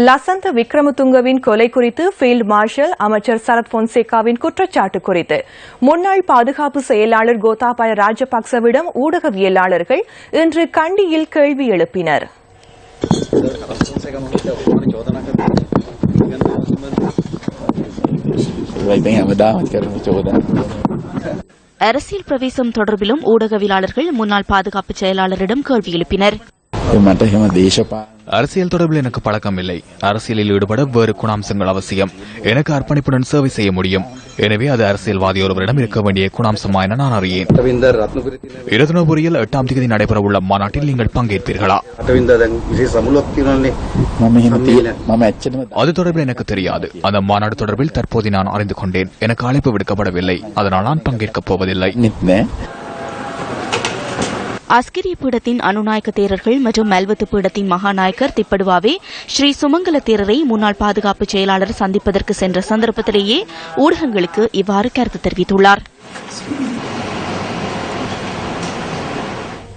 லசந்த விக்ரமதுங்கவின் கொலை குறித்து field marshal அமைச்சர் சரத் பொன்சேகாவின் குற்றச்சாட்டு குறித்து. முன்னாள் பாதுகாப்பு செயலாளர் கோத்தாபாய ராஜபக்சவிடம் ஊடகவியலாளர்கள் இன்று கண்டியில் கேள்வி எழுப்பினர். அரசியல் பிரவேசம் தொடர்பிலும் ஊடகவியலாளர்கள் முன்னாள் பாதுகாப்பு செயலாளரிடம் கேள்வி எழுப்பினர். அரசியல் தொடர்பில் எனக்கு பழக்கம் இல்லை அரசியலில் ஈடுபட வேறு குணாம்சங்கள் அவசியம். எனக்கு அர்ப்பணிப்புடன் சேவை செய்ய முடியும். எனவே அது அரசியல்வாதி ஒருவரிடம் இருக்க வேண்டிய குணாம்சமா என நான் அறியேன். இரத்னபுரியில் எட்டாம் தேதி நடைபெற உள்ள மாநாட்டில் நீங்கள் பங்கேற்பீர்களா? அது தொடர்பில் எனக்கு தெரியாது. அந்த மாநாடு தொடர்பில் தற்போது நான் அறிந்து கொண்டேன். எனக்கு அழைப்பு விடுக்கப்படவில்லை. அதனால் நான் பங்கேற்கப் போவதில்லை. அஸ்கிரி பீடத்தின் அனுநாயக்க தேரர்கள் மற்றும் மல்வத்து பீடத்தின் மகாநாயக்கர் திப்படுவாவே ஸ்ரீ சுமங்கல தேரரை முன்னாள் பாதுகாப்பு செயலாளர் சந்திப்பதற்கு சென்ற சந்தர்ப்பத்திலேயே ஊடகங்களுக்கு இவ்வாறு கருத்து தெரிவித்துள்ளார்.